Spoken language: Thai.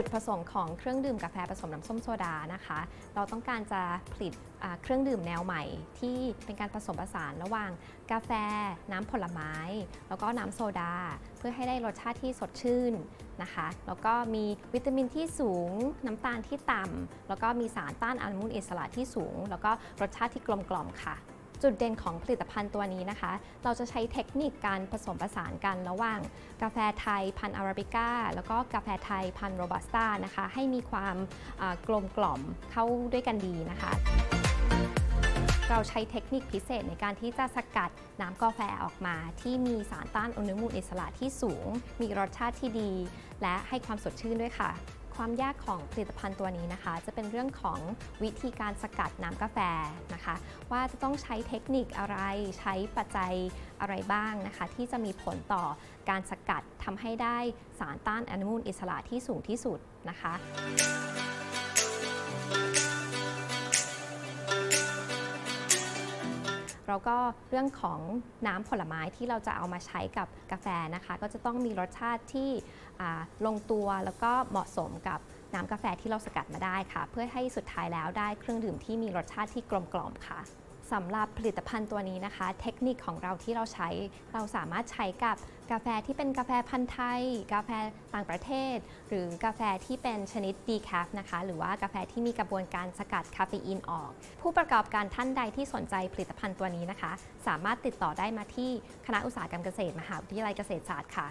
จุดประสงค์ของเครื่องดื่มกาแฟผสมน้ำส้มโซดานะคะ เราต้องการจะผลิตเครื่องดื่มแนวใหม่ ที่เป็นการผสมผสานระหว่างกาแฟ น้ำผลไม้ แล้วก็น้ำโซดา เพื่อให้ได้รสชาติที่สดชื่นนะคะ แล้วก็มีวิตามินที่สูง น้ำตาลที่ต่ำแล้วก็มีสารต้านอนุมูลอิสระที่สูง แล้วก็รสชาติที่กลมกล่อมค่ะ จุดเด่นของผลิตภัณฑ์ตัวนี้นะคะ เราจะใช้เทคนิคการผสมผสานกันระหว่าง กาแฟไทยพันอาราบิก้า แล้วก็กาแฟไทยพันโรบัสต้านะคะ ให้มีความกลมกล่อมเข้าด้วยกันดีนะคะเราใช้เทคนิคพิเศษในการที่จะสกัดน้ำกาแฟออกมา ที่มีสารต้านอนุมูลอิสระที่สูง มีรสชาติที่ดี และให้ความสดชื่นด้วยค่ะ ความยากของผลิตภัณฑ์ตัวนี้นะคะ จะเป็นเรื่องของวิธีการสกัดน้ำกาแฟนะคะ ว่าจะต้องใช้เทคนิคอะไร ใช้ปัจจัยอะไรบ้างนะคะ ที่จะมีผลต่อการสกัดทำให้ได้สารต้านอนุมูลอิสระที่สูงที่สุดนะคะ แล้วก็เรื่องของน้ำผลไม้ที่เราจะเอามาใช้กับกาแฟนะคะ ก็จะต้องมีรสชาติที่ลงตัวแล้วก็เหมาะสมกับน้ำกาแฟที่เราสกัดมาได้ค่ะ เพื่อให้สุดท้ายแล้วได้เครื่องดื่มที่มีรสชาติที่กลมกล่อมค่ะ สำหรับผลิตภัณฑ์ตัวนี้นะคะ เทคนิคของเราที่เราใช้เราสามารถใช้กับกาแฟที่เป็นกาแฟพันธุ์ไทย กาแฟต่างประเทศ หรือกาแฟที่เป็นชนิดดีแคฟนะคะหรือว่ากาแฟที่มีกระบวนการสกัดคาเฟอีนออก ผู้ประกอบการท่านใดที่สนใจผลิตภัณฑ์ตัวนี้นะคะ สามารถติดต่อได้มาที่คณะอุตสาหกรรมเกษตร มหาวิทยาลัยเกษตรศาสตร์ค่ะ